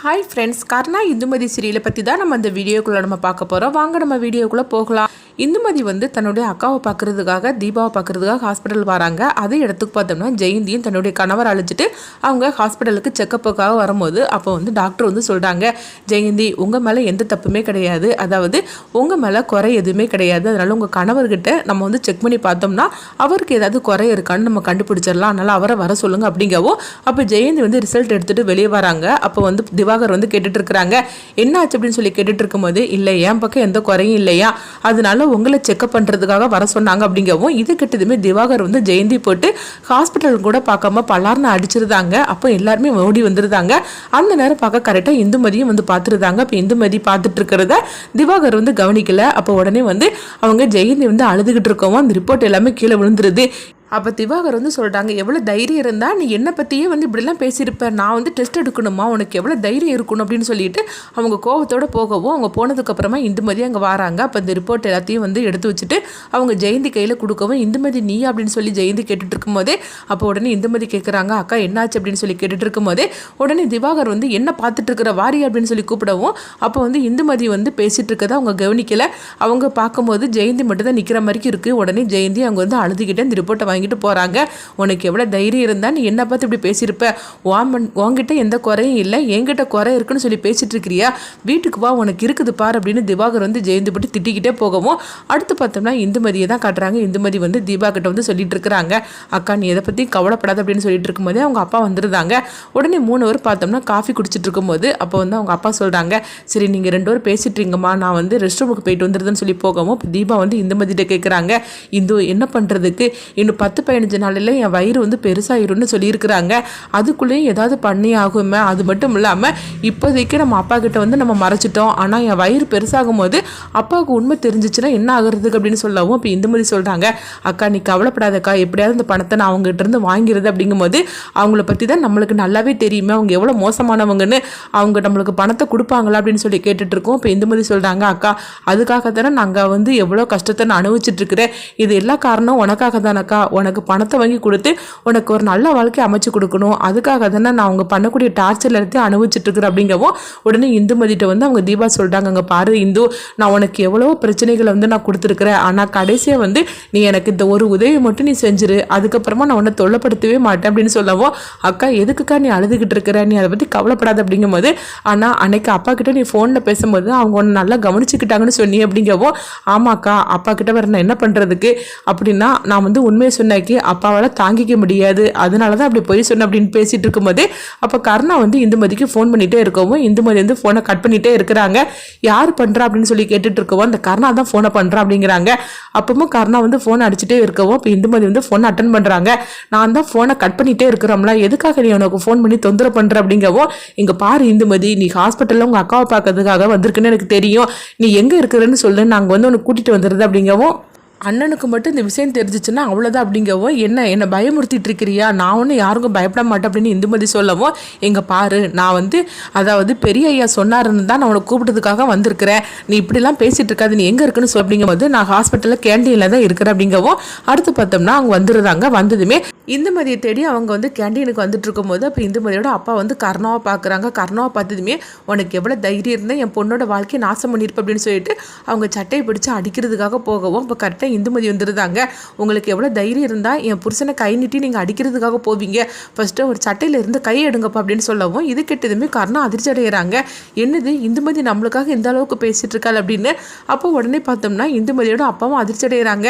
Hi friends கர்ணா இந்துமதி சீரியலை பற்றி தான் நம்ம இந்த வீடியோக்குள்ளே நம்ம பார்க்க போகிறோம் வாங்க நம்ம வீடியோக்குள்ளே போகலாம். இந்துமதி வந்து தன்னுடைய அக்காவை பார்க்குறதுக்காக தீபாவை பார்க்குறதுக்காக ஹாஸ்பிட்டல் வராங்க. அதே இடத்துக்கு பார்த்தோம்னா ஜெயந்தியும் தன்னுடைய கணவர் அழைச்சிட்டு அவங்க ஹாஸ்பிட்டலுக்கு செக்கப்புக்காக வரும்போது அப்போ வந்து டாக்டர் வந்து சொல்கிறாங்க ஜெயந்தி உங்கள் மேலே எந்த தப்புமே கிடையாது. அதாவது உங்கள் மேலே குறை எதுவுமே கிடையாது. அதனால் உங்கள் கணவர்கிட்ட நம்ம வந்து செக் பண்ணி பார்த்தோம்னா அவருக்கு ஏதாவது குறை இருக்கான்னு நம்ம கண்டுபிடிச்சிடலாம். அதனால் அவரை வர சொல்லுங்க அப்படிங்கவோ அப்போ ஜெயந்தி வந்து ரிசல்ட் எடுத்துகிட்டு வெளியே வராங்க. அப்போ வந்து திவாகர் வந்து கேட்டுட்டு இருக்கிறாங்க என்ன ஆச்சு அப்படின்னு சொல்லி கேட்டுட்டு இருக்கும்போது இல்லை என் பக்கம் எந்த குறையும் இல்லையா. அதனால உங்களை செக்அப் பண்ணுறதுக்காக வர சொன்னாங்க அப்படிங்கவும் இது கிட்டதுமே திவாகர் வந்து ஜெயந்தி போட்டு ஹாஸ்பிட்டல் கூட பார்க்காம பலார்னு அடிச்சிருந்தாங்க. அப்போ எல்லாருமே ஓடி வந்துருந்தாங்க. அந்த நேரம் பார்க்க கரெக்டாக இந்துமதியும் வந்து பார்த்துருந்தாங்க. அப்போ இந்துமதி பார்த்துட்டு இருக்கிறத திவாகர் வந்து கவனிக்கல. அப்போ உடனே வந்து அவங்க ஜெயந்தி வந்து அழுதுகிட்டு இருக்கவும் அந்த ரிப்போர்ட் எல்லாமே கீழே விழுந்துருது. அப்போ திவாகர் வந்து சொல்கிறாங்க எவ்வளோ தைரியம் இருந்தால் நீ என்னை பற்றியே வந்து இப்படிலாம் பேசியிருப்பேன் நான் வந்து டெஸ்ட் எடுக்கணுமா? உனக்கு எவ்வளோ தைரியம் இருக்கணும்? அப்படின்னு சொல்லிட்டு அவங்க கோவத்தோட போகவும் அவங்க போனதுக்கப்புறமா இந்துமதி அங்கே வராங்க. அப்போ இந்த ரிப்போர்ட் எல்லாத்தையும் வந்து எடுத்து வச்சுட்டு அவங்க ஜெயந்தி கையில் கொடுக்கவும் இந்துமதி நீ அப்படின்னு சொல்லி ஜெயந்தி கேட்டுட்டு இருக்கும்போதே அப்போ உடனே இந்துமதி கேட்குறாங்க அக்கா என்னாச்சு? அப்படின்னு சொல்லி கேட்டுட்டு இருக்கும்போதே உடனே திவாகர் வந்து என்ன பார்த்துட்டு இருக்கிற? வாரி அப்படின்னு சொல்லி கூப்பிடவும் அப்போ வந்து இந்துமதி வந்து பேசிகிட்டு இருக்கதை அவங்க கவனிக்கலை. அவங்க பார்க்கும்போது ஜெயந்தி மட்டும் தான் நிற்கிற மாதிரி இருக்குது உடனே ஜெயந்தி அவங்க வந்து அழுதுகிட்டே இந்த ரிப்போர்ட்டை வாங்கிட்டு போகிறாங்க உனக்கு எவ்வளோ தைரியம் இருந்தால் நீ என்ன பார்த்து இப்படி பேசியிருப்ப. ஓமன் உங்ககிட்ட எந்த குறையும் இல்லை. என்கிட்ட குறை இருக்குன்னு சொல்லி பேசிட்டு இருக்கிறியா? வீட்டுக்கு வா உனக்கு இருக்குது பார் அப்படின்னு திவாகர் வந்து ஜெயந்தி போட்டு திட்டிக்கிட்டே போகவும் அடுத்து பார்த்தோம்னா இந்துமதியை தான் காட்டுறாங்க. இந்துமதி வந்து தீபா கிட்ட வந்து சொல்லிட்டு இருக்கிறாங்க. அக்கா நீ எதை பற்றி கவலைப்படாத அப்படின்னு சொல்லிட்டு இருக்கும்போதே அவங்க அப்பா வந்துருந்தாங்க. உடனே மூணு பேர் பார்த்தோம்னா காஃபி குடிச்சிட்டு இருக்கும்போது அப்போ வந்து அவங்க அப்பா சொல்கிறாங்க சரி நீங்கள் ரெண்டு பேரும் பேசிட்டுருங்கம்மா நான் வந்து ரெஸ்ட் ரூமுக்கு போயிட்டு வந்துருதுன்னு சொல்லி போகவும் இப்போ தீபா வந்து இந்துமதிட்ட கேட்குறாங்க இந்து என்ன பண்ணுறதுக்கு இன்னும் பத்து பதினஞ்சு நாளில் என் வயிறு வந்து பெருசாகிடும்னு சொல்லியிருக்கிறாங்க. அதுக்குள்ளேயும் ஏதாவது பண்ணி ஆகுமே? அது மட்டும் இல்லாமல் இப்போதைக்கு நம்ம அப்பா கிட்ட வந்து நம்ம மறைச்சிட்டோம். ஆனால் என் வயிறு பெருசாகும் போது அப்பாவுக்கு உண்மை தெரிஞ்சிச்சுன்னா என்ன ஆகுறதுக்கு அப்படின்னு சொல்லவும் இப்போ இந்த மாதிரி சொல்கிறாங்க அக்கா நீ கவலைப்படாதக்கா. எப்படியாவது இந்த பணத்தை நான் அவங்ககிட்ட இருந்து வாங்கிறது அப்படிங்கும்போது அவங்கள பற்றி தான் நம்மளுக்கு நல்லாவே தெரியுமே. அவங்க எவ்வளோ மோசமானவங்கன்னு அவங்க நம்மளுக்கு பணத்தை கொடுப்பாங்களா அப்படின்னு சொல்லி கேட்டுட்ருக்கோம். இருக்கோம் இப்போ மாதிரி சொல்கிறாங்க அக்கா அதுக்காக தானே நாங்கள் வந்து எவ்வளோ கஷ்டத்தை நான் அனுபவிச்சிட்டுருக்குறேன் இது எல்லா காரணம் உனக்காக தானக்கா? உனக்கு பணத்தை வாங்கி கொடுத்து உனக்கு ஒரு நல்ல வாழ்க்கை அமைச்சு கொடுக்கணும். அதுக்காக தானே நான் அவங்க பண்ணக்கூடிய டார்ச்சர் எடுத்து அனுபவிச்சுட்டு அப்படிங்கவும் உடனே இந்துமதிட்ட வந்து அவங்க தீபா சொல்லிட்டாங்க அங்கே பாரு இந்து நான் உனக்கு எவ்வளோ பிரச்சனைகளை வந்து நான் கொடுத்துருக்குறேன். ஆனால் கடைசியாக வந்து நீ எனக்கு இந்த ஒரு உதவி மட்டும் நீ செஞ்சிரு. அதுக்கப்புறமா நான் உன்னை தொல்லப்படுத்தவே மாட்டேன் அப்படின்னு சொல்லவும் அக்கா எதுக்குக்கா நீ அழுதுகிட்டு இருக்கிற? நீ அதை பற்றி கவலைப்படாத அப்படிங்கும்போது ஆனால் அன்னைக்கு அப்பா கிட்ட நீ ஃபோனில் பேசும்போது அவங்க உன்னை நல்லா கவனிச்சுக்கிட்டாங்கன்னு சொன்னி அப்படிங்கவும் ஆமாக்கா அப்பா கிட்ட வர நான் என்ன பண்ணுறதுக்கு அப்படின்னா நான் வந்து உண்மையை சொன்னாக்கி அப்பாவால் தாங்கிக்க முடியாது. அதனால தான் அப்படி பொய் சொன்னேன் அப்படின்னு பேசிட்டு இருக்கும்போது அப்போ கர்ணா வந்து இந்துமதிக்கு ஃபோன் பண்ணிகிட்டே இருக்கவும் இந்துமதி வந்து ஃபோனை கட் பண்ணிகிட்டே இருக்கிறாங்க. யார் பண்ணுறா அப்படின்னு சொல்லி கேட்டுட்டு இருக்கவும் அந்த கர்ணா தான் ஃபோனை பண்ணுறா அப்படிங்கிறாங்க. அப்பவும் கர்ணா வந்து ஃபோன் அடிச்சுட்டே இருக்கவும் இப்போ இந்துமதி வந்து ஃபோன் அட்டன் பண்ணுறாங்க நான் தான் ஃபோனை கட் பண்ணிகிட்டே இருக்கிறோம்ல எதுக்காக நீ உனக்கு ஃபோன் பண்ணி தொந்தரவு பண்ணுற அப்படிங்கவும் இங்கே பாரு இந்துமதி நீ ஹாஸ்பிட்டலில் உங்கள் அக்காவை பார்க்கறதுக்காக வந்திருக்குன்னு எனக்கு தெரியும். நீ எங்கே இருக்கிறன்னு சொல்லு நாங்கள் வந்து உனக்கு கூட்டிகிட்டு வந்துடுறது அப்படிங்கவும் அண்ணனுக்கு மட்டும் இந்த விஷயம் தெரிஞ்சிச்சுன்னா அவ்வளோதான் அப்படிங்கவும் என்ன என்னை பயமுறுத்திட்டு இருக்கிறியா நான் ஒன்றும் யாருக்கும் பயப்பட மாட்டேன் அப்படின்னு இந்துமதி சொல்லவும் எங்கள் பாரு நான் வந்து அதாவது பெரிய ஐயா சொன்னாருன்னு தான் நான் உனக்கு கூப்பிட்டதுக்காக வந்திருக்கிறேன். நீ இப்படிலாம் பேசிகிட்டு இருக்காது நீ எங்கே இருக்குன்னு சொல் அப்படிங்கும்போது நான் ஹாஸ்பிட்டலில் கேண்டீனில் தான் இருக்கிறேன் அப்படிங்கவும் அடுத்து பார்த்தோம்னா அவங்க வந்துடுறாங்க. வந்ததுமே இந்துமதியை தேடி அவங்க வந்து கேண்டீனுக்கு வந்துட்டு இருக்கும்போது அப்போ இந்துமதியோட அப்பா வந்து கர்ணாவை பார்க்குறாங்க. கர்ணாவை பார்த்ததுமே உனக்கு எவ்வளோ தைரியம் இருந்தால் என் பொண்ணோட வாழ்க்கையை நாசம் பண்ணியிருப்ப அப்படின்னு சொல்லிட்டு அவங்க சட்டையை பிடிச்சி அடிக்கிறதுக்காக போகவும் இப்போ கரெக்டாக இந்துமதி வந்துருந்தாங்க உங்களுக்கு எவ்வளோ தைரியம் இருந்தால் என் புருஷனை கை நீட்டி நீங்கள் அடிக்கிறதுக்காக போவீங்க. ஃபஸ்ட்டு ஒரு சட்டையில் இருந்து கை எடுங்கப்பா அப்படின்னு சொல்லவும் இது கெட்டதுமே கர்ணா அதிர்ச்சி அடைகிறாங்க என்னது இந்துமதி நம்மளுக்காக இந்த அளவுக்கு பேசிட்டு இருக்காள் அப்படின்னு? அப்போ உடனே பார்த்தோம்னா இந்துமதியோட அப்பாவும் அதிர்ச்சி அடைகிறாங்க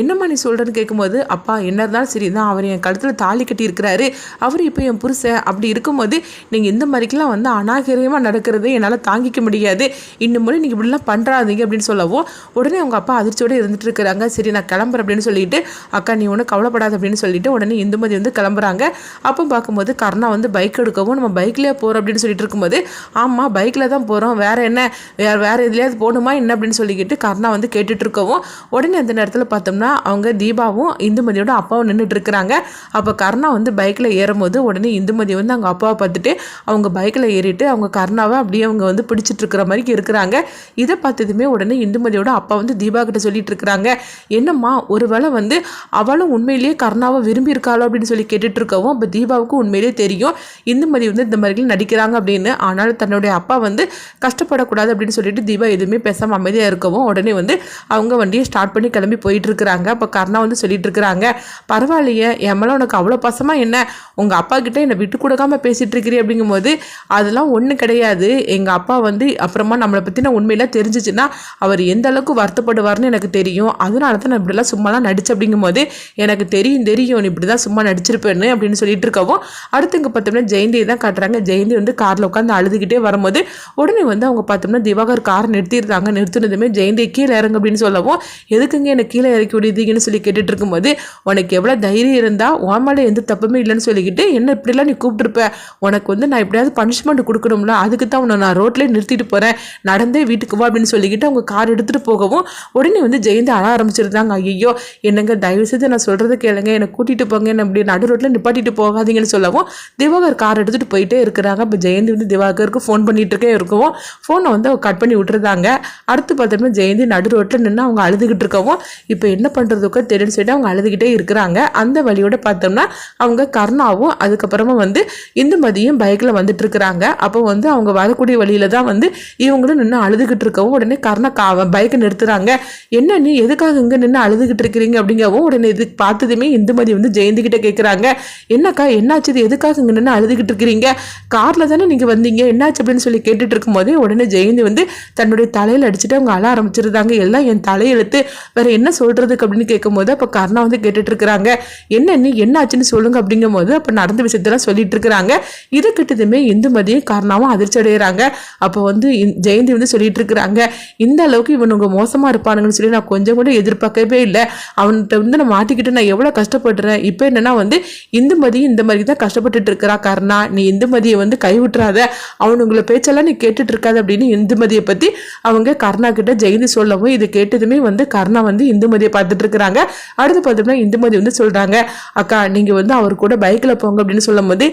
என்னம்மா நீ சொல்கிறேன்னு கேட்கும்போது அப்பா என்ன இருந்தாலும் சரி தான் அவர் என் கழுத்தில் தாலி கட்டி இருக்கிறாரு. அவர் இப்போ என் புருஷன் அப்படி இருக்கும்போது நீங்கள் இந்த மாதிரிக்கெல்லாம் வந்து அநாகரியமாக நடக்கிறது என்னால் தாங்கிக்க முடியாது. இன்னும் முறை நீங்கள் இப்படிலாம் பண்ணுறாதீங்க அப்படின்னு சொல்லவும் உடனே அவங்க அப்பா அதிர்ச்சியோடு இருந்துட்டு இருக்கிறாங்க. சரி நான் கிளம்புறேன் அப்படின்னு சொல்லிட்டு அக்கா நீ ஒன்றும் கவலைப்படாத அப்படின்னு சொல்லிட்டு உடனே இந்துமதி வந்து கிளம்புறாங்க. அப்போ பார்க்கும்போது கர்ணா வந்து பைக் எடுக்கவும் நம்ம பைக்லேயே போகிறோம் அப்படின்னு சொல்லிட்டு இருக்கும்போது ஆமாம் பைக்கில் தான் போகிறோம் வேறு என்ன? வேறு வேறு எதுலேயாவது போகணுமா? என்ன? அப்படின்னு சொல்லிக்கிட்டு கர்ணா வந்து கேட்டுட்டு இருக்கவும் உடனே அந்த நேரத்தில் பார்த்தோம்னா அவங்க தீபாவும் இந்துமதியோட அப்பாவும் நின்றுட்டு இருக்கிறாங்க. அப்போ கர்ணா வந்து பைக்கில் ஏறும்போது உடனே இந்துமதி வந்து அவங்க அப்பாவை பார்த்துட்டு அவங்க பைக்கில் ஏறிட்டு அவங்க கர்ணாவை அப்படியே அவங்க வந்து பிடிச்சிட்டு இருக்கிற மாதிரி இருக்கிறாங்க. இதை பார்த்ததுமே உடனே இந்துமதியோட அப்பா வந்து தீபா கிட்ட சொல்லிட்டு இருக்கிறாங்க. என்னம்மா ஒருவேளை வந்து அவளும் உண்மையிலேயே கர்ணாவை விரும்பி இருக்காளோ அப்படின்னு சொல்லி கேட்டுட்டு இருக்கவும் இப்போ தீபாவுக்கு உண்மையிலேயே தெரியும் இந்துமதி வந்து இந்த மாதிரி நடிக்கிறாங்க அப்படின்னு. ஆனால் தன்னுடைய அப்பா வந்து கஷ்டப்படக்கூடாது அப்படின்னு சொல்லிட்டு தீபா எதுவுமே பேசாமல் அமைதியாக இருக்கவும் உடனே வந்து அவங்க வண்டியை ஸ்டார்ட் பண்ணி கிளம்பி போயிட்டு இருக்கிறாங்க அப்போ கர்ணா வந்து சொல்லிட்டு இருக்கிறாங்க பரவாயில்லையே என் மேலே உனக்கு அவ்வளோ பசமாக என்ன? உங்கள் அப்பா கிட்ட என்னை விட்டு கொடுக்காம பேசிகிட்டு இருக்கிறீ அப்படிங்கும்போது அதெல்லாம் ஒன்றும் கிடையாது. எங்கள் அப்பா வந்து அப்புறமா நம்மளை பற்றின உண்மையெல்லாம் தெரிஞ்சிச்சுன்னா அவர் எந்த அளவுக்கு வருத்தப்படுவார்னு எனக்கு தெரியும். அதனால தான் நான் இப்படிலாம் சும்மாலாம் நடிச்சு அப்படிங்கும்போது எனக்கு தெரியும் தெரியும் இப்படி தான் சும்மா நடிச்சிருப்பேன்னு அப்படின்னு சொல்லிட்டு இருக்கவும் அடுத்து இங்கே பார்த்தோம்னா ஜெயந்தியை தான் காட்டுறாங்க. ஜெயந்தி வந்து காரில் உட்காந்து அழுதுகிட்டே வரும்போது உடனே வந்து அவங்க பார்த்தோம்னா திவாகர் கார் நிறுத்திடுறாங்க. நிறுத்தினதுமே ஜெயந்தி கீழே இறங்கு அப்படின்னு சொல்லவும் எதுக்குங்க என்னை கீழே இறக்கி விடுதீங்கன்னு சொல்லி கேட்டுட்டு இருக்கும்போது உனக்கு எவ்வளோ தைரியம் இருந்தால் உன் மேலே எந்த தப்புமே இல்லைன்னு சொல்லிக்கிட்டு என்ன இப்படிலாம் நீ கூப்பிட்டுருப்ப? உனக்கு வந்து நான் எப்படியாவது பனிஷ்மெண்ட் கொடுக்கணும்ல அதுக்கு தான் உன்னை நான் ரோட்லேயே நிறுத்திட்டு போகிறேன் நடந்தே வீட்டுக்கு வா அப்படின்னு சொல்லிக்கிட்டு அவங்க கார் எடுத்துகிட்டு போகவும் உடனே வந்து ஜெயந்தி அழ ஆரம்பிச்சிருந்தாங்க ஐயோ என்னங்க தயவு செய்து நான் சொல்கிறது கேளுங்க. என்னை கூட்டிகிட்டு போங்க. என்ன இப்படி நடு ரோட்டில் நிப்பாட்டிட்டு போகாதீங்கன்னு சொல்லவும் திவாகர் கார் எடுத்துகிட்டு போயிட்டே இருக்கிறாங்க. இப்போ ஜெயந்தி வந்து திவாகருக்கு ஃபோன் பண்ணிகிட்டு இருக்கே இருக்கவும் ஃபோனை வந்து அவங்க கட் பண்ணி விட்டுருந்தாங்க. அடுத்து பார்த்தோம்னா ஜெயந்தி நடு ரோட்டில் நின்று அவங்க அழுதுகிட்டு இருக்கவும் இப்போ என்ன பண்ணுறதுக்கோ தெரியும்னு சொல்லிட்டு அவங்க அழுதுகிட்டே இருக்கிறாங்க. அந்த வழியோட பார்த்தோம்னா அவங்க கர்ணாவும் அதுக்கப்புறமா வந்து இந்துமதியும் பைக்கில் வந்துட்டு இருக்கிறாங்க. அப்போ வந்து அவங்க வரக்கூடிய வழியில தான் வந்து இவங்களும் நின்று அழுதுகிட்டு இருக்கவும் உடனே கர்ணா கா பைக்கை நிறுத்துறாங்க. என்ன நீ எதுக்காக இங்கே நின்று அழுதுகிட்டு இருக்கிறீங்க அப்படிங்கவும் உடனே இது பார்த்ததுமே இந்துமதி வந்து ஜெயந்திக்கிட்ட கேட்குறாங்க என்னக்கா என்னாச்சு இது? எதுக்காக இங்கே நின்று அழுதுகிட்டு இருக்கிறீங்க? காரில் தானே நீங்கள் வந்தீங்க? என்னாச்சு அப்படின்னு சொல்லி கேட்டுட்டு இருக்கும்போதே உடனே ஜெயந்தி வந்து தன்னுடைய தலையில் அடிச்சுட்டு அவங்க அழ ஆரம்பிச்சிருந்தாங்க. எல்லாம் என் தலையெழுத்து. வேற என்ன சொல்றதுக்கு அப்படின்னு கேட்கும்போது அப்போ கர்ணா வந்து கேட்டுட்டு இருக்கிறாங்க. என்ன நீ? என்னாச்சுன்னு சொல்லுங்க அப்படிங்கும்போது அப்போ நடந்த விஷயத்தெல்லாம் சொல்லிட்டு இருக்கிறாங்க. இது கிட்டதுமே இந்துமதியும் கர்ணாவும் அதிர்ச்சி அடைகிறாங்க அப்போ வந்து இந்- ஜெயந்தி வந்து சொல்லிட்டு இருக்கிறாங்க. இந்த அளவுக்கு இவனுங்க மோசமா இருப்பானுங்கன்னு சொல்லி நான் கொஞ்சம் கூட எதிர்பார்க்கவே இல்லை. அவன்கிட்ட வந்து நான் மாட்டிக்கிட்டு நான் எவ்வளோ கஷ்டப்படுறேன்? இப்போ என்னன்னா வந்து இந்துமதி இந்த மாதிரி தான் கஷ்டப்பட்டுட்டு இருக்கிறா கர்ணா. நீ இந்துமதியை வந்து கைவிட்டுறாத. அவனுங்களை பேச்செல்லாம் நீ கேட்டுட்டு இருக்காத அப்படின்னு இந்துமதியை பற்றி அவங்க கர்ணா கிட்ட ஜெயந்தி சொல்லவும் இது கேட்டதுமே வந்து கர்ணா வந்து இந்துமதியை பார்த்துட்டு இருக்கிறாங்க. அடுத்து பார்த்தோம்னா இந்துமதி வந்து சொல்றாங்க அக்கா நீங்க வந்து அவர் கூட பைக்ல போங்க அப்படின்னு சொல்லும் போது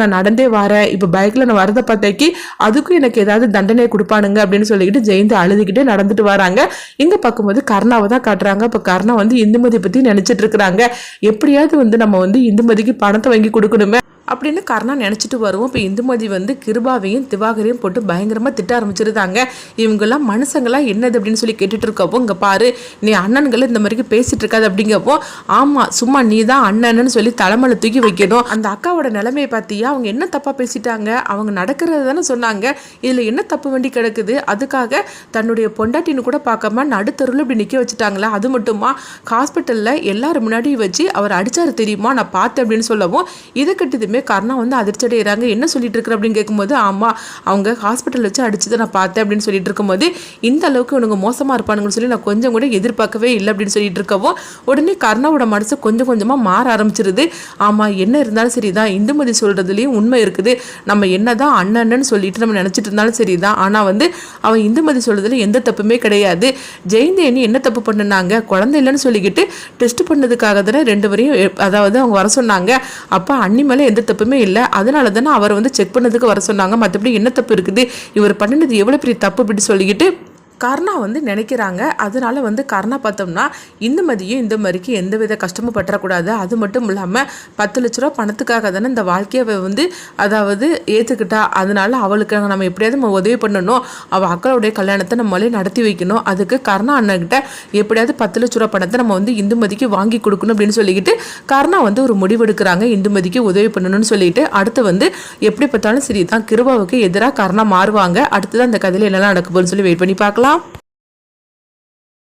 நான் நடந்தே வரேன். இப்போ பைக்ல நான் வரதை பார்த்தாக்கி அதுக்கும் எனக்கு ஏதாவது தண்டனை கொடுப்பானுங்க அப்படின்னு சொல்லிக்கிட்டு ஜெயந்தி அழுதுகிட்டே நடந்துட்டு வராங்க. இங்க பார்க்கும்போது கர்ணாவை தான் காட்டுறாங்க. இப்போ கர்ணா வந்து இந்துமதி பத்தி நினைச்சிட்டு இருக்கிறாங்க. எப்படியாவது வந்து நம்ம வந்து இந்துமதிக்கு பணத்தை வாங்கி கொடுக்கணுமே. அப்படின்னு கர்ணா நினச்சிட்டு வருவோம். இப்போ இந்துமதி வந்து கிருபாவையும் திவாகரையும் போட்டு பயங்கரமாக திட்ட ஆரம்பிச்சிருந்தாங்க. இவங்கெல்லாம் மனுஷங்களாம் என்னது அப்படின்னு சொல்லி கேட்டுட்டு இருக்கப்போ இங்கே பாரு நீ அண்ணன்களை இந்த மாதிரிக்கு பேசிட்டு இருக்காது அப்படிங்கப்போ ஆமாம் சும்மா நீ தான் அண்ணன்னு சொல்லி தலைமையில தூக்கி வைக்கணும். அந்த அக்காவோட நிலைமையை பார்த்தியா? அவங்க என்ன தப்பாக பேசிட்டாங்க? அவங்க நடக்கிறது தானே சொன்னாங்க. இதில் என்ன தப்பு வண்டி கிடக்குது? அதுக்காக தன்னுடைய பொண்டாட்டின்னு கூட பார்க்காம நடுத்தருவில் இப்படி நிற்க வச்சுட்டாங்களா? அது மட்டுமா? ஹாஸ்பிட்டலில் எல்லாரும் முன்னாடி வச்சு அவர் அடித்தார் தெரியுமா? நான் பார்த்தேன் அப்படின்னு சொல்லவும் இதை கட்டியதுமே கர்ணா வந்து அதிர்ச்சி அடைகிறாங்க என்ன சொல்லிட்டு இருக்கிற அப்படின்னு கேட்கும்போது ஆமாம் அவங்க ஹாஸ்பிட்டல் வச்சு அடிச்சதை நான் பார்த்தேன் அப்படின்னு சொல்லிட்டு இருக்கும்போது இந்த அளவுக்கு இவனுங்க மோசமாக இருப்பானுங்கன்னு சொல்லி நான் கொஞ்சம் கூட எதிர்பார்க்கவே இல்லை அப்படின்னு சொல்லிட்டு இருக்கவும் உடனே கர்ணாவோட மனசு கொஞ்சம் கொஞ்சமாக மாற ஆரம்பிச்சிருது. ஆமாம் என்ன இருந்தாலும் சரிதான். இந்துமதி சொல்கிறதுலேயும் உண்மை இருக்குது. நம்ம என்ன தான் அண்ணன்னு சொல்லிட்டு நம்ம நினச்சிட்டு இருந்தாலும் சரிதான். ஆனால் வந்து அவன் இந்துமதி சொல்கிறதுல எந்த தப்புமே கிடையாது. ஜெயந்தி என்ன தப்பு பண்ணுனாங்க? குழந்தை இல்லைன்னு சொல்லிக்கிட்டு டெஸ்ட் பண்ணதுக்காக தானே ரெண்டு வரையும் அதாவது அவங்க வர சொன்னாங்க. அப்போ அண்ணி மேலே எந்த தப்புமே இல்லை. அதனால தானே அவர் வந்து செக் பண்ணதுக்கு வர சொன்னாங்க. மற்றபடி என்ன தப்பு இருக்குது? இவர் பண்ணினது எவ்வளோ பெரிய தப்பு அப்படின்னு சொல்லிக்கிட்டு கர்ணா வந்து நினைக்கிறாங்க. அதனால வந்து கர்ணா பார்த்தோம்னா இந்த மதியும் இந்த மாதிரிக்கு எந்த வித கஷ்டமும் பற்றக்கூடாது அது மட்டும் இல்லாமல் பத்து லட்ச ரூபா பணத்துக்காக தானே இந்த வாழ்க்கையை வந்து அதாவது ஏற்றுக்கிட்டா அதனால அவளுக்கு நம்ம எப்படியாவது நம்ம உதவி பண்ணணும். அவள் அக்களுடைய கல்யாணத்தை நம்மளே நடத்தி வைக்கணும். அதுக்கு கர்ணா அண்ணன்கிட்ட எப்படியாவது பத்து லட்ச ரூபா பணத்தை நம்ம வந்து இந்துமதிக்கு வாங்கி கொடுக்கணும் அப்படின்னு சொல்லிக்கிட்டு கர்ணா வந்து ஒரு முடிவெடுக்கிறாங்க. இந்துமதிக்கு உதவி பண்ணணும்னு சொல்லிட்டு அடுத்து வந்து எப்படி பார்த்தாலும் சரி தான் கிருபாவுக்கு எதிராக கர்ணா மாறுவாங்க. அடுத்தது அந்த கதையில் என்னெல்லாம் நடக்க போகுதுன்னு சொல்லி வெயிட் பண்ணி பார்க்கலாம். ¡Gracias!